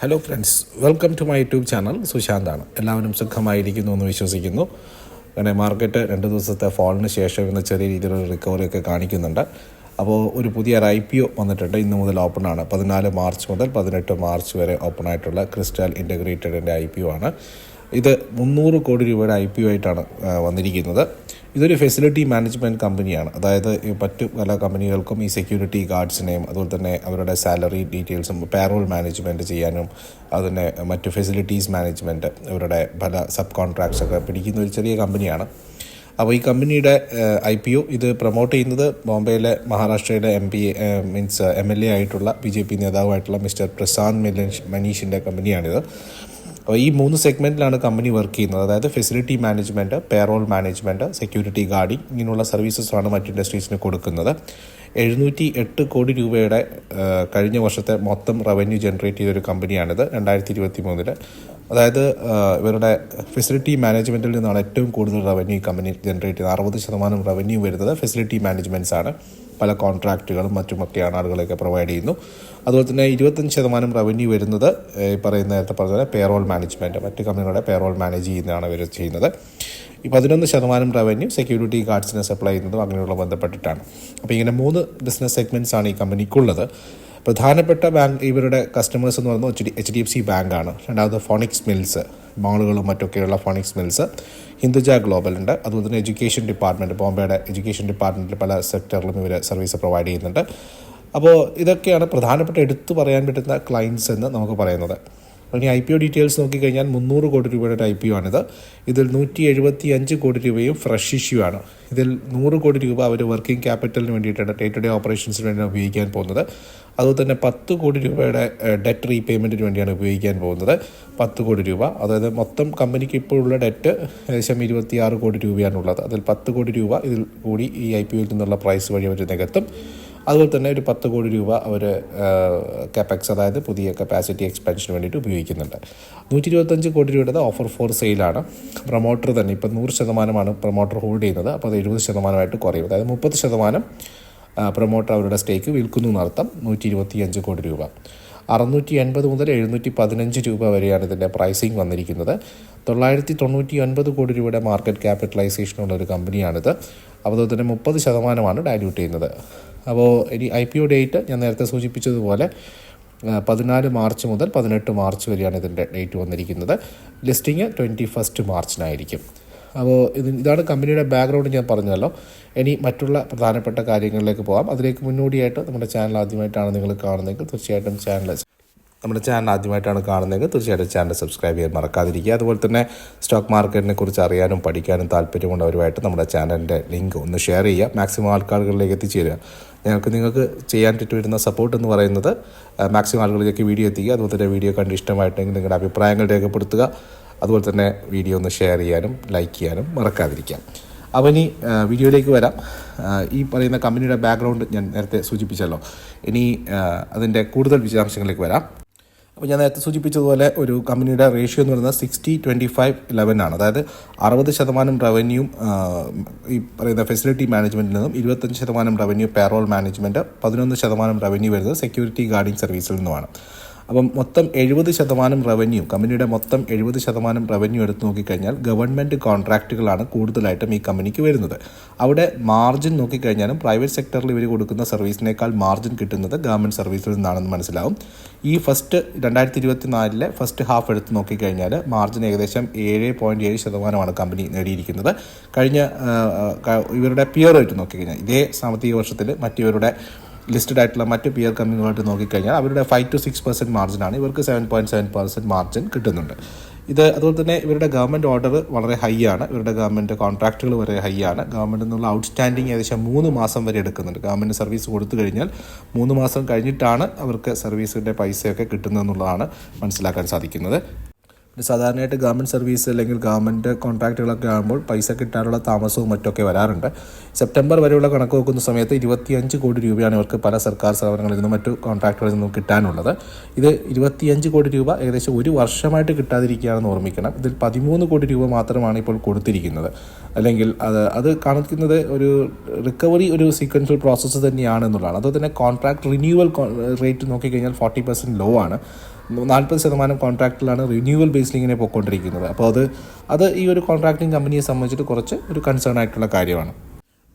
Hello friends welcome to my YouTube channel സുശാന്താണ് എല്ലാവരും സുഖമായിരിക്കുന്നു എന്ന് വിശ്വസിക്കുന്നു. അങ്ങനെ മാർക്കറ്റ് രണ്ട് ദിവസത്തെ ഫോളിന് ശേഷം ഇന്ന് ചെറിയ രീതിയിലുള്ള റിക്കവറി ഒക്കെ കാണിക്കുന്നുണ്ട്. അപ്പോൾ ഒരു പുതിയ ഐ പി ഒ വന്നിട്ടുണ്ട് ഇന്ന് മുതൽ ഓപ്പൺ ആണ്. പതിനാല് മാർച്ച് മുതൽ പതിനെട്ട് മാർച്ച് വരെ ഓപ്പൺ ആയിട്ടുള്ള ക്രിസ്റ്റൽ ഇന്റഗ്രേറ്റഡിന്റെ ഐ പി ഒ ആണ്. ഇത് മുന്നൂറ് കോടി രൂപയുടെ ഐ പി ഒ ആയിട്ടാണ് വന്നിരിക്കുന്നത്. ഇതൊരു ഫെസിലിറ്റി മാനേജ്മെന്റ് കമ്പനിയാണ് അതായത് മറ്റ് പല കമ്പനികൾക്കും ഈ സെക്യൂരിറ്റി ഗാർഡ്സിനെയും അതുപോലെ തന്നെ അവരുടെ സാലറി ഡീറ്റെയിൽസും പാരോൾ മാനേജ്മെന്റ് ചെയ്യാനും അതിനെ മറ്റു ഫെസിലിറ്റീസ് മാനേജ്മെന്റ് അവരുടെ പല സബ് കോൺട്രാക്ട്സ് ഒക്കെ പിടിക്കുന്ന ഒരു ചെറിയ കമ്പനിയാണ് അപ്പോൾ ഈ കമ്പനിയുടെ ഐ പി ഒ ഇത് പ്രൊമോട്ട് ചെയ്യുന്നത് ബോംബെയിലെ മഹാരാഷ്ട്രയിലെ M P means M L A ആയിട്ടുള്ള ബി ജെ പി നേതാവായിട്ടുള്ള മിസ്റ്റർ പ്രശാന്ത് മിലൻ- മനീഷിന്റെ കമ്പനിയാണിത് ഈ മൂന്ന് സെഗ്മെന്റിലാണ് കമ്പനി വർക്ക് ചെയ്യുന്നത്. അതായത് facility management payroll management security guarding ഇങ്ങനെയുള്ള സർവീസസാണ് മറ്റ് ഇൻഡസ്ട്രീസിന് കൊടുക്കുന്നത്. എഴുന്നൂറ്റി എട്ട് കോടി രൂപയുടെ കഴിഞ്ഞ വർഷത്തെ മൊത്തം റവന്യൂ ജനറേറ്റ് ചെയ്തൊരു കമ്പനിയാണിത് രണ്ടായിരത്തി ഇരുപത്തി മൂന്നിൽ അതായത് ഇവരുടെ ഫെസിലിറ്റി മാനേജ്മെന്റിൽ നിന്നാണ് ഏറ്റവും കൂടുതൽ റവന്യൂ കമ്പനി ജനറേറ്റ് ചെയ്യുന്നത്. അറുപത് ശതമാനം റവന്യൂ വരുന്നത് ഫെസിലിറ്റി മാനേജ്മെന്റ്സ് ആണ്. പല കോൺട്രാക്റ്റുകളും മറ്റുമൊക്കെയാണ് ആളുകളെയൊക്കെ പ്രൊവൈഡ് ചെയ്യുന്നു. അതുപോലെ തന്നെ ഇരുപത്തഞ്ച് ശതമാനം റവന്യൂ വരുന്നത് ഈ പറയുന്ന നേരത്തെ പറഞ്ഞ പേറോൾ മാനേജ്മെന്റ് മറ്റ് കമ്പനികളുടെ പേറോൾ മാനേജ് ചെയ്യുന്നതാണ് ഇവർ ചെയ്യുന്നത്. ഈ പതിനൊന്ന് ശതമാനം റവന്യൂ സെക്യൂരിറ്റി ഗാർഡ്സിനെ സപ്ലൈ ചെയ്യുന്നതും അങ്ങനെയുള്ള ബന്ധപ്പെട്ടിട്ടാണ്. അപ്പോൾ ഇങ്ങനെ മൂന്ന് ബിസിനസ് സെഗ്മെന്റ്സ് ആണ് ഈ കമ്പനിക്കുള്ളത്. പ്രധാനപ്പെട്ട ബാങ്ക് ഇവരുടെ കസ്റ്റമേഴ്സ് എന്ന് പറയുന്നത് H D H D F C ബാങ്കാണ് രണ്ടാമത് ഫോണിക്സ് മിൽസ് മോളുകളും മറ്റൊക്കെയുള്ള ഫോണിക്സ് മിൽസ് ഹിന്ദുജ ഗ്ലോബൽ ഉണ്ട്. അതുപോലെ തന്നെ എഡ്യൂക്കേഷൻ ഡിപ്പാർട്ട്മെന്റ് ബോംബെയുടെ എഡ്യൂക്കേഷൻ ഡിപ്പാർട്ട്മെന്റിൽ പല സെക്ടറിലും ഇവർ സർവീസ് പ്രൊവൈഡ് ചെയ്യുന്നുണ്ട്. അപ്പോൾ ഇതൊക്കെയാണ് പ്രധാനപ്പെട്ട എടുത്തു പറയാൻ പറ്റുന്ന ക്ലയൻസ് എന്ന് നമുക്ക് പറയുന്നത്. ഇനി ഐ പി ഒ ഡീറ്റെയിൽസ് നോക്കിക്കഴിഞ്ഞാൽ മുന്നൂറ് കോടി രൂപയുടെ ഐ പി ഒ ആണിത്. ഇതിൽ നൂറ്റി എഴുപത്തി അഞ്ച് കോടി രൂപയും ഫ്രഷ് ഇഷ്യൂ ആണ്. ഇതിൽ നൂറ് കോടി രൂപ അവർ വർക്കിംഗ് ക്യാപിറ്റലിന് വേണ്ടിയിട്ടാണ് ഡേ ടു ഡേ ഓപ്പറേഷൻസിന് വേണ്ടിയാണ് ഉപയോഗിക്കാൻ പോകുന്നത്. അതുപോലെ തന്നെ പത്ത് കോടി രൂപയുടെ ഡെറ്റ് റീപേയ്മെന്റിന് വേണ്ടിയാണ് ഉപയോഗിക്കാൻ പോകുന്നത്. പത്ത് കോടി രൂപ. അതായത് മൊത്തം കമ്പനിക്ക് ഇപ്പോഴുള്ള ഡെറ്റ് ഏകദേശം ഇരുപത്തിയാറ് കോടി രൂപയാണുള്ളത്. അതിൽ പത്ത് കോടി രൂപ ഇതിൽ കൂടി ഈ ഐ പി ഒയിൽ നിന്നുള്ള പ്രൈസ് വഴി അവർ നികത്തും. അതുപോലെ തന്നെ ഒരു പത്ത് കോടി രൂപ അവർ കാപ്പക്സ് അതായത് പുതിയ കപ്പാസിറ്റി എക്സ്പാൻഷന് വേണ്ടിയിട്ട് ഉപയോഗിക്കുന്നുണ്ട്. നൂറ്റി ഇരുപത്തഞ്ച് കോടി രൂപയുടെ ഓഫർ ഫോർ സെയിലാണ് പ്രൊമോട്ടർ തന്നെ ഇപ്പം നൂറ് ശതമാനമാണ് പ്രൊമോട്ടർ ഹോൾഡ് ചെയ്യുന്നത്. അപ്പോൾ അത് എഴുപത് ശതമാനമായിട്ട് കുറയും. അതായത് മുപ്പത് ശതമാനം പ്രൊമോട്ടർ അവരുടെ സ്റ്റേക്ക് വിൽക്കുന്നു എന്നർത്ഥം നൂറ്റി ഇരുപത്തി അഞ്ച് കോടി രൂപ. അറുന്നൂറ്റി എൺപത് മുതൽ എഴുന്നൂറ്റി പതിനഞ്ച് രൂപ വരെയാണ് ഇതിന്റെ പ്രൈസിങ് വന്നിരിക്കുന്നത്. തൊള്ളായിരത്തി തൊണ്ണൂറ്റി ഒൻപത് കോടി രൂപയുടെ മാർക്കറ്റ് ക്യാപിറ്റലൈസേഷനുള്ള ഒരു കമ്പനിയാണിത് അതുപോലെ തന്നെ മുപ്പത് ശതമാനമാണ് ഡയല്യൂട്ട് ചെയ്യുന്നത്. അപ്പോൾ ഇനി ഐ പി ഒ ഡേറ്റ് ഞാൻ നേരത്തെ സൂചിപ്പിച്ചതുപോലെ പതിനാല് മാർച്ച് മുതൽ പതിനെട്ട് മാർച്ച് വരെയാണ് ഇതിന്റെ ഡേറ്റ് വന്നിരിക്കുന്നത്. ലിസ്റ്റിംഗ് ട്വന്റി ഫസ്റ്റ് മാർച്ചിനായിരിക്കും. അപ്പോൾ ഇത് ഇതാണ് കമ്പനിയുടെ ബാക്ക്ഗ്രൗണ്ട് ഞാൻ പറഞ്ഞല്ലോ. ഇനി മറ്റുള്ള പ്രധാനപ്പെട്ട കാര്യങ്ങളിലേക്ക് പോകാം അതിലേക്ക് മുന്നോടിയായിട്ട് നമ്മുടെ ചാനൽ ആദ്യമായിട്ടാണ് നിങ്ങൾ കാണുന്നതെങ്കിൽ തീർച്ചയായിട്ടും ചാനൽ നമ്മുടെ ചാനൽ ആദ്യമായിട്ടാണ് കാണുന്നതെങ്കിൽ തീർച്ചയായിട്ടും ചാനൽ സബ്സ്ക്രൈബ് ചെയ്യാൻ മറക്കാതിരിക്കുക. അതുപോലെ തന്നെ സ്റ്റോക്ക് മാർക്കറ്റിനെ കുറിച്ച് അറിയാനും പഠിക്കാനും താല്പര്യമുള്ളവരുമായിട്ട് നമ്മുടെ ചാനലിന്റെ ലിങ്ക് ഒന്ന് ഷെയർ ചെയ്യുക. മാക്സിമം ആൾക്കാരുകളിലേക്ക് എത്തിച്ചേരുക. ഞങ്ങൾക്ക് നിങ്ങൾക്ക് ചെയ്യാൻ പറ്റുവരുന്ന സപ്പോർട്ട് എന്ന് പറയുന്നത് മാക്സിമം ആളുകളിലേക്ക് വീഡിയോ എത്തിക്കുക. അതുപോലെ തന്നെ വീഡിയോ കണ്ട് ഇഷ്ടമായിട്ടെങ്കിൽ നിങ്ങളുടെ അഭിപ്രായങ്ങൾ രേഖപ്പെടുത്തുക. അതുപോലെ തന്നെ വീഡിയോ ഒന്ന് ഷെയർ ചെയ്യാനും ലൈക്ക് ചെയ്യാനും മറക്കാതിരിക്കാം. അപ്പോൾ ഇനി വീഡിയോയിലേക്ക് വരാം. ഈ പറയുന്ന കമ്പനിയുടെ ബാക്ക്ഗ്രൗണ്ട് ഞാൻ നേരത്തെ സൂചിപ്പിച്ചല്ലോ. ഇനി അതിന്റെ കൂടുതൽ വിശദാംശങ്ങളിലേക്ക് വരാം. അപ്പോൾ ഞാൻ നേരത്തെ സൂചിപ്പിച്ചതുപോലെ ഒരു കമ്പനിയുടെ റേഷ്യോ എന്ന് പറയുന്നത് സിക്സ്റ്റി ട്വന്റി ഫൈവ് ഇലവൻ ആണ്. അതായത് അറുപത് ശതമാനം റവന്യൂ ഈ പറയുന്ന ഫെസിലിറ്റി മാനേജ്മെന്റിൽ നിന്നും ഇരുപത്തഞ്ച് ശതമാനം റവന്യൂ പേറോൾ മാനേജ്മെന്റ് പതിനൊന്ന് ശതമാനം റവന്യൂ വരുന്നത് സെക്യൂരിറ്റി ഗാർഡിംഗ് സർവീസിൽ നിന്നുമാണ്. അപ്പം മൊത്തം എഴുപത് ശതമാനം റവന്യൂ കമ്പനിയുടെ മൊത്തം എഴുപത് ശതമാനം റവന്യൂ എടുത്ത് നോക്കിക്കഴിഞ്ഞാൽ ഗവൺമെന്റ് കോൺട്രാക്റ്റുകളാണ് കൂടുതലായിട്ടും ഈ കമ്പനിക്ക് വരുന്നത്. അവിടെ മാർജിൻ നോക്കിക്കഴിഞ്ഞാലും പ്രൈവറ്റ് സെക്ടറിൽ ഇവർ കൊടുക്കുന്ന സർവീസിനേക്കാൾ മാർജിൻ കിട്ടുന്നത് ഗവൺമെന്റ് സർവീസിൽ നിന്നാണെന്ന് മനസ്സിലാവും. ഈ ഫസ്റ്റ് രണ്ടായിരത്തി ഇരുപത്തി നാലിലെ ഫസ്റ്റ് ഹാഫ് എടുത്ത് നോക്കിക്കഴിഞ്ഞാൽ മാർജിൻ ഏകദേശം ഏഴ് പോയിന്റ് ഏഴ് ശതമാനമാണ് കമ്പനി നേടിയിരിക്കുന്നത്. കഴിഞ്ഞ ഇവരുടെ പിയർ ആയിട്ട് നോക്കിക്കഴിഞ്ഞാൽ ഇതേ സാമ്പത്തിക വർഷത്തിൽ മറ്റിവരുടെ ലിസ്റ്റഡ് ആയിട്ടുള്ള മറ്റ് പിയർ കമ്പനികളായിട്ട് നോക്കിക്കഴിഞ്ഞാൽ അവരുടെ ഫൈവ് ടു സിക്സ് പെർസെന്റ് മാർജിനാണ് ഇവർക്ക് seven point seven percent margin കിട്ടുന്നുണ്ട്. ഇത് അതുപോലെ തന്നെ ഇവരുടെ ഗവൺമെന്റ് ഓർഡർ വളരെ ഹൈ ആണ്. ഇവരുടെ ഗവൺമെന്റ് കോൺട്രാക്റ്റുകൾ വളരെ ഹൈ ആണ്. ഗവൺമെന്റ് നിന്നുള്ള ഔട്ട്സ്റ്റാൻഡിങ് ഏകദേശം മൂന്ന് മാസം വരെ എടുക്കുന്നുണ്ട്. ഗവൺമെന്റ് സർവീസ് കൊടുത്തു കഴിഞ്ഞാൽ മൂന്ന് മാസം കഴിഞ്ഞിട്ടാണ് അവർക്ക് സർവീസിന്റെ പൈസയൊക്കെ കിട്ടുന്നതെന്നുള്ളതാണ് മനസ്സിലാക്കാൻ സാധിക്കുന്നത്. സാധാരണയായിട്ട് ഗവൺമെന്റ് സർവീസ് അല്ലെങ്കിൽ ഗവൺമെന്റ് കോൺട്രാക്റ്റുകളൊക്കെ ആകുമ്പോൾ പൈസ കിട്ടാനുള്ള താമസവും മറ്റൊക്കെ വരാറുണ്ട്. സെപ്റ്റംബർ വരെയുള്ള കണക്ക് നോക്കുന്ന സമയത്ത് ഇരുപത്തിയഞ്ച് കോടി രൂപയാണ് ഇവർക്ക് പല സർക്കാർ സ്ഥാപനങ്ങളിൽ നിന്നും മറ്റു കോൺട്രാക്റ്റുകളിൽ നിന്നും കിട്ടാനുള്ളത്. ഇത് ഇരുപത്തിയഞ്ച് കോടി രൂപ ഏകദേശം ഒരു വർഷമായിട്ട് കിട്ടാതിരിക്കുകയാണെന്ന് ഓർമ്മിക്കണം. ഇതിൽ പതിമൂന്ന് കോടി രൂപ മാത്രമാണ് ഇപ്പോൾ കൊടുത്തിരിക്കുന്നത്. അല്ലെങ്കിൽ അത് അത് കാണിക്കുന്നത് ഒരു റിക്കവറി ഒരു സീക്വൻഷ്യൽ പ്രോസസ്സ് തന്നെയാണ് എന്നുള്ളതാണ്. അതുപോലെ തന്നെ കോൺട്രാക്ട് റിന്യൂവൽ റേറ്റ് നോക്കിക്കഴിഞ്ഞാൽ ഫോർട്ടി പെർസെന്റ് ലോ ആണ്. നാൽപ്പത് ശതമാനം കോൺട്രാക്റ്റിലാണ് റിന്യൂവൽ ബേസിൽ ഇങ്ങനെ പോയിക്കൊണ്ടിരിക്കുന്നത്. അപ്പോൾ അത് അത് ഈ ഒരു കോൺട്രാക്ടിങ് കമ്പനിയെ സംബന്ധിച്ചിട്ട് കുറച്ച് ഒരു കൺസേൺ ആയിട്ടുള്ള കാര്യമാണ്.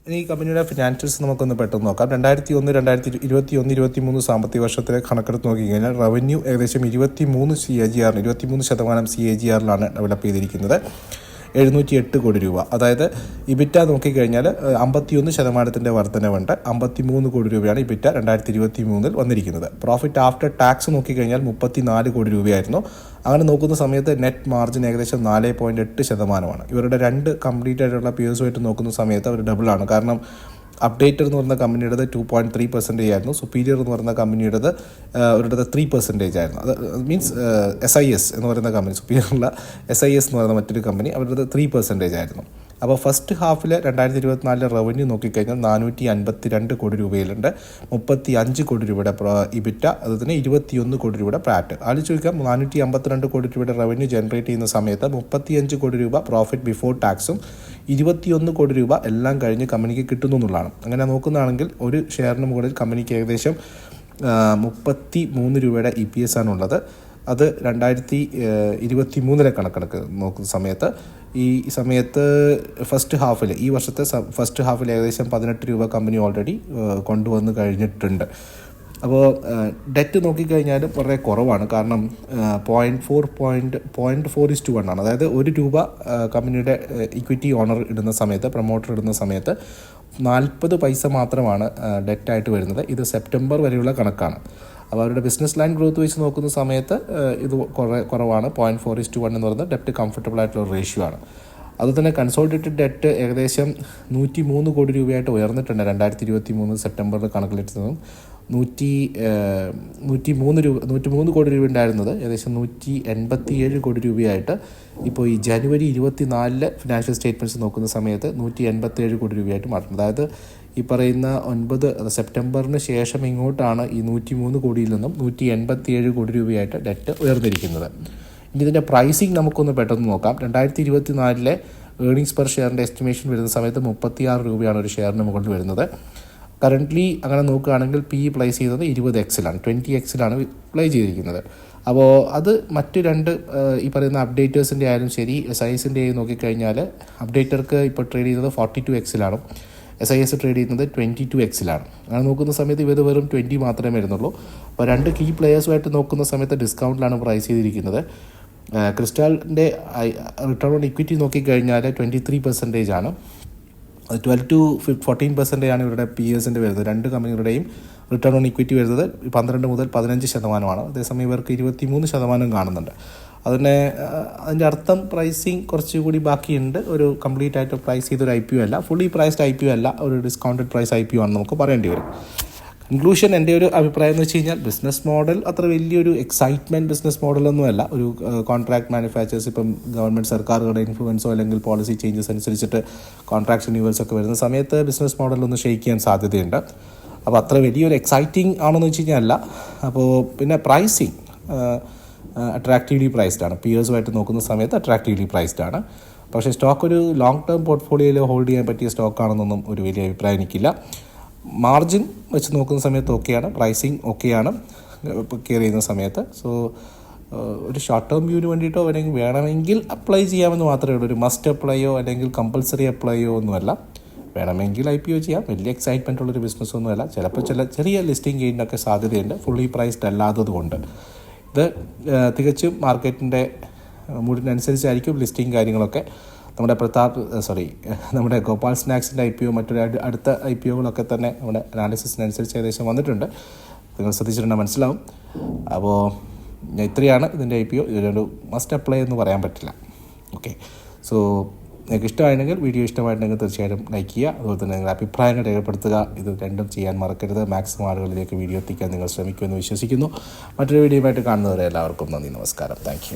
ഇനി ഈ കമ്പനിയുടെ ഫിനാൻഷ്യൽസ് നമുക്കൊന്ന് പെട്ടെന്ന് നോക്കാം. രണ്ടായിരത്തി ഒന്ന് രണ്ടായിരത്തി ഇരുപത്തി ഒന്ന് ഇരുപത്തി മൂന്ന് സാമ്പത്തിക വർഷത്തിലെ കണക്കെടുത്ത് നോക്കിക്കഴിഞ്ഞാൽ റവന്യൂ ഏകദേശം ഇരുപത്തി മൂന്ന് സി എ ജി ആറിന് ഇരുപത്തി മൂന്ന് ശതമാനം സി എ ജി ആറിലാണ് ഡെവലപ്പ് ചെയ്തിരിക്കുന്നത്. എഴുന്നൂറ്റി എട്ട് കോടി രൂപ. അതായത് ഇബിറ്റ നോക്കിക്കഴിഞ്ഞാൽ അമ്പത്തിയൊന്ന് ശതമാനത്തിന്റെ വർധനവുണ്ട്. അമ്പത്തി മൂന്ന് കോടി രൂപയാണ് ഇബിറ്റ രണ്ടായിരത്തി ഇരുപത്തി മൂന്നിൽ വന്നിരിക്കുന്നത്. പ്രോഫിറ്റ് ആഫ്റ്റർ ടാക്സ് നോക്കിക്കഴിഞ്ഞാൽ മുപ്പത്തി നാല് കോടി രൂപയായിരുന്നു. അങ്ങനെ നോക്കുന്ന സമയത്ത് നെറ്റ് മാർജിൻ ഏകദേശം നാല് പോയിന്റ് എട്ട് ശതമാനമാണ്. ഇവരുടെ രണ്ട് കംപ്ലീറ്റ് ആയിട്ടുള്ള പിയേഴ്സുമായിട്ട് നോക്കുന്ന സമയത്ത് അവർ ഡബിളാണ് കാരണം അപ്ഡേറ്റർ എന്ന് പറയുന്ന കമ്പനിയുടേത് ടു പോയിന്റ് ത്രീ പെർസെന്റേജ് ആയിരുന്നു. സുപ്പീരിയർ എന്ന് പറയുന്ന കമ്പനിയുടേത് അവരുടെ ത്രീ പെർസെന്റേജ് ആയിരുന്നു. അത് മീൻസ് എസ് ഐ എസ് എന്ന് പറയുന്ന കമ്പനി സുപ്പീരിയറുള്ള എസ് ഐ എസ് എന്ന് പറയുന്ന മറ്റൊരു കമ്പനി അവരുടെ ത്രീ പെർസെന്റേജ് ആയിരുന്നു. അപ്പോൾ ഫസ്റ്റ് ഹാഫിൽ രണ്ടായിരത്തി ഇരുപത്തിനാലിലെ റവന്യൂ നോക്കിക്കഴിഞ്ഞാൽ നാനൂറ്റി അൻപത്തി രണ്ട് കോടി രൂപയിലുണ്ട്. മുപ്പത്തി അഞ്ച് കോടി രൂപയുടെ ഇബിറ്റ അതുപോലെ തന്നെ ഇരുപത്തിയൊന്ന് കോടി രൂപയുടെ പ്രാറ്റ് ആലോചിച്ച് ചോദിക്കാം നാനൂറ്റി അമ്പത്തിരണ്ട് കോടി രൂപയുടെ റവന്യൂ ജനറേറ്റ് ചെയ്യുന്ന സമയത്ത് മുപ്പത്തിയഞ്ച് കോടി രൂപ പ്രോഫിറ്റ് ബിഫോർ ടാക്സും ഇരുപത്തിയൊന്ന് കോടി രൂപ എല്ലാം കഴിഞ്ഞ് കമ്പനിക്ക് കിട്ടുന്നു എന്നുള്ളതാണ്. അങ്ങനെ നോക്കുന്നതാണെങ്കിൽ ഒരു ഷെയറിന് മുകളിൽ കമ്പനിക്ക് ഏകദേശം മുപ്പത്തി മൂന്ന് രൂപയുടെ ഇ പി എസ് ആണുള്ളത്. അത് രണ്ടായിരത്തി ഇരുപത്തി മൂന്നിലെ കണക്കെടുക്ക് നോക്കുന്ന സമയത്ത് ഈ സമയത്ത് ഫസ്റ്റ് ഹാഫിൽ ഈ വർഷത്തെ ഫസ്റ്റ് ഹാഫിൽ ഏകദേശം പതിനെട്ട് രൂപ കമ്പനി ഓൾറെഡി കൊണ്ടുവന്ന് കഴിഞ്ഞിട്ടുണ്ട്. അപ്പോൾ ഡെറ്റ് നോക്കിക്കഴിഞ്ഞാൽ വളരെ കുറവാണ്. കാരണം point four point point four is to one ആണ്. അതായത് ഒരു രൂപ കമ്പനിയുടെ ഇക്വിറ്റി ഓണർ ഇടുന്ന സമയത്ത് പ്രൊമോട്ടർ ഇടുന്ന സമയത്ത് നാൽപ്പത് പൈസ മാത്രമാണ് ഡെറ്റായിട്ട് വരുന്നത്. ഇത് സെപ്റ്റംബർ വരെയുള്ള കണക്കാണ്. അപ്പോൾ അവരുടെ ബിസിനസ് ലൈൻ ഗ്രോത്ത് വെച്ച് നോക്കുന്ന സമയത്ത് ഇത് കുറേ കുറവാണ്. Point four is to one എന്ന് പറയുന്നത് ഡെപ്റ്റ് കംഫർട്ടബിൾ ആയിട്ടുള്ള റേഷ്യോ ആണ്. അതുതന്നെ തന്നെ കൺസോൾട്ടേറ്റഡ് ഡെറ്റ് ഏകദേശം നൂറ്റി മൂന്ന് കോടി രൂപയായിട്ട് ഉയർന്നിട്ടുണ്ട്. രണ്ടായിരത്തി ഇരുപത്തി മൂന്ന് സെപ്റ്റംബറിൽ കണക്കിലെടുത്തതും നൂറ്റി നൂറ്റി മൂന്ന് രൂപ നൂറ്റി മൂന്ന് കോടി രൂപ ഉണ്ടായിരുന്നത് ഏകദേശം നൂറ്റി എൺപത്തി ഏഴ് കോടി രൂപയായിട്ട് ഇപ്പോൾ ഈ ജനുവരി ഇരുപത്തി നാലിലെ ഫിനാൻഷ്യൽ സ്റ്റേറ്റ്മെന്റ്സ് നോക്കുന്ന സമയത്ത് നൂറ്റി എൺപത്തി ഏഴ് കോടി രൂപയായിട്ട് മാറ്റുന്നത് അതായത് ഈ പറയുന്ന ഒൻപത് സെപ്റ്റംബറിന് ശേഷം ഇങ്ങോട്ടാണ് ഈ നൂറ്റി മൂന്ന് കോടിയിൽ നിന്നും നൂറ്റി എൺപത്തി ഏഴ് കോടി രൂപയായിട്ട് ഡെറ്റ് ഉയർന്നിരിക്കുന്നത്. ഇനി ഇതിന്റെ പ്രൈസിങ് നമുക്കൊന്ന് പെട്ടെന്ന് നോക്കാം. രണ്ടായിരത്തി ഇരുപത്തി നാലിലെ ഏർണിങ്സ് പെർ ഷെയറിന്റെ എസ്റ്റിമേഷൻ വരുന്ന സമയത്ത് മുപ്പത്തിയാറ് രൂപയാണ് ഒരു ഷെയറിന് മുകളിൽ വരുന്നത്. കറന്റ്ലി അങ്ങനെ നോക്കുകയാണെങ്കിൽ പി പ്ലേസ് ചെയ്യുന്നത് ഇരുപത് എക്സിലാണ് ട്വന്റി എക്സിലാണ് പ്ലേ ചെയ്തിരിക്കുന്നത്. അപ്പോൾ അത് മറ്റ് രണ്ട് ഈ പറയുന്ന അപ്ഡേറ്റേഴ്സിന്റെ ആയാലും ശരി സൈസിന്റെ നോക്കിക്കഴിഞ്ഞാൽ അപ്ഡേറ്റർക്ക് ഇപ്പോൾ ട്രേഡ് ചെയ്യുന്നത് ഫോർട്ടി ടു എക്സിലാണ് എസ് ഐ എസ് ട്രേഡ് ചെയ്യുന്നത് ട്വന്റി ടു എക്സിലാണ് അങ്ങനെ നോക്കുന്ന സമയത്ത് ഇവർ വെറും ട്വന്റി മാത്രമേ വരുന്നുള്ളൂ. അപ്പോൾ രണ്ട് കീ പ്ലെയേഴ്സുമായിട്ട് നോക്കുന്ന സമയത്ത് ഡിസ്കൗണ്ടിലാണ് പ്രൈസ് ചെയ്തിരിക്കുന്നത്. ക്രിസ്റ്റാലിന്റെ റിട്ടേൺ ഓൺ ഇക്വിറ്റി നോക്കിക്കഴിഞ്ഞാൽ ട്വന്റി ത്രീ പെർസെന്റേജ് ആണ്. അത് ട്വൽവ് ടു ഫോർട്ടീൻ പെർസെന്റേജ് ആണ് ഇവരുടെ പി എസിന്റെ വരുന്നത്. രണ്ട് കമ്പനികളുടെയും റിട്ടേൺ ഓൺ ഇക്വിറ്റി വരുന്നത് പന്ത്രണ്ട് മുതൽ പതിനഞ്ച് ശതമാനമാണ്. അതേസമയം ഇവർക്ക് ഇരുപത്തി മൂന്ന് ശതമാനം കാണുന്നുണ്ട്. അതിനെ അതിന്റെ അർത്ഥം പ്രൈസിങ് കുറച്ചുകൂടി ബാക്കിയുണ്ട്. ഒരു കംപ്ലീറ്റ് ആയിട്ട് പ്രൈസ് ചെയ്തൊരു ഐ പി ഒ അല്ല. Fully priced I P O അല്ല. ഒരു discounted price I P O ആണെന്ന് നമുക്ക് പറയേണ്ടി വരും. കൺക്ലൂഷൻ എന്റെ ഒരു അഭിപ്രായം എന്ന് വെച്ച് കഴിഞ്ഞാൽ ബിസിനസ് മോഡൽ അത്ര വലിയൊരു എക്സൈറ്റ്മെന്റ് ബിസിനസ് മോഡലൊന്നുമല്ല ഒരു കോൺട്രാക്ട് മാനുഫാക്ചേഴ്സ് ഇപ്പം ഗവൺമെന്റ് സർക്കാരുകളുടെ ഇൻഫ്ലുവൻസോ അല്ലെങ്കിൽ പോളിസി ചേഞ്ചസ് അനുസരിച്ചിട്ട് കോൺട്രാക്ട് റിന്യൂവൽസ് ഒക്കെ വരുന്ന സമയത്ത് ബിസിനസ് മോഡലൊന്ന് ഷെയ്ക്ക് ചെയ്യാൻ സാധ്യതയുണ്ട്. അപ്പോൾ അത്ര വലിയൊരു എക്സൈറ്റിംഗ് ആണെന്ന് വെച്ച് കഴിഞ്ഞാൽ അല്ല. അപ്പോൾ പിന്നെ പ്രൈസിങ് അട്രാക്റ്റീവ്ലി പ്രൈസ്ഡ് ആണ്. പിയേഴ്സുമായിട്ട് നോക്കുന്ന സമയത്ത് അട്രാക്റ്റീവ്ലി പ്രൈസ്ഡ് ആണ്. പക്ഷേ സ്റ്റോക്ക് ഒരു ലോങ് ടേം പോർട്ട്ഫോളിയോയിൽ ഹോൾഡ് ചെയ്യാൻ പറ്റിയ സ്റ്റോക്കാണെന്നൊന്നും ഒരു വലിയ അഭിപ്രായം എനിക്കില്ല. മാർജിൻ വെച്ച് നോക്കുന്ന സമയത്ത് ഓക്കെയാണ് പ്രൈസിങ് ഓക്കെയാണ് കെയർ ചെയ്യുന്ന സമയത്ത്. സോ ഒരു ഷോർട്ട് ടേം വ്യൂവിന് വേണ്ടിയിട്ടോ അല്ലെങ്കിൽ വേണമെങ്കിൽ അപ്ലൈ ചെയ്യാമെന്ന് മാത്രമേ ഉള്ളൂ. ഒരു മസ്റ്റ് അപ്ലൈയോ അല്ലെങ്കിൽ കമ്പൽസറി അപ്ലൈയോ ഒന്നുമല്ല. വേണമെങ്കിൽ ഐ പി ഒ ചെയ്യാം. വലിയ എക്സൈറ്റ്മെന്റ് ഉള്ളൊരു ബിസിനസ് ഒന്നുമല്ല. ചിലപ്പോൾ ചില ചെറിയ ലിസ്റ്റിംഗ് ഗെയിനൊക്കെ സാധ്യതയുണ്ട്. ഫുള്ളി പ്രൈസ്ഡ് അല്ലാത്തത് കൊണ്ട്. ഇത് തികച്ചും മാർക്കറ്റിന്റെ മൂടിനനുസരിച്ചായിരിക്കും ലിസ്റ്റിംഗ് കാര്യങ്ങളൊക്കെ. നമ്മുടെ പ്രതാപ് സോറി നമ്മുടെ ഗോപാൽ സ്നാക്സിന്റെ ഐ പി ഒ മറ്റൊരു അടുത്ത ഐ പി ഒകളൊക്കെ തന്നെ നമ്മുടെ അനാലിസിസിനനുസരിച്ച് ഏകദേശം വന്നിട്ടുണ്ട്. നിങ്ങൾ ശ്രദ്ധിച്ചിട്ടുണ്ടെങ്കിൽ മനസ്സിലാവും. അപ്പോൾ ഇത്രയാണ് ഇതിന്റെ ഐ പി ഒ. ഇതൊരു മസ്റ്റ് അപ്ലൈ എന്ന് പറയാൻ പറ്റില്ല. ഓക്കെ. സോ നിങ്ങൾക്ക് ഇഷ്ടമായിട്ടുണ്ടെങ്കിൽ വീഡിയോ ഇഷ്ടമായിട്ടുണ്ടെങ്കിൽ തീർച്ചയായിട്ടും ലൈക്ക് ചെയ്യുക. അതുപോലെ തന്നെ നിങ്ങളുടെ അഭിപ്രായങ്ങൾ രേഖപ്പെടുത്തുക. ഇത് രണ്ടും ചെയ്യാൻ മറക്കരുത്. മാക്സിമം ആളുകളിലേക്ക് വീഡിയോ എത്തിക്കാൻ നിങ്ങൾ ശ്രമിക്കുമെന്ന് വിശ്വസിക്കുന്നു. മറ്റൊരു വീഡിയോ ആയിട്ട് കാണുന്നവരെ എല്ലാവർക്കും നന്ദി നമസ്കാരം. താങ്ക്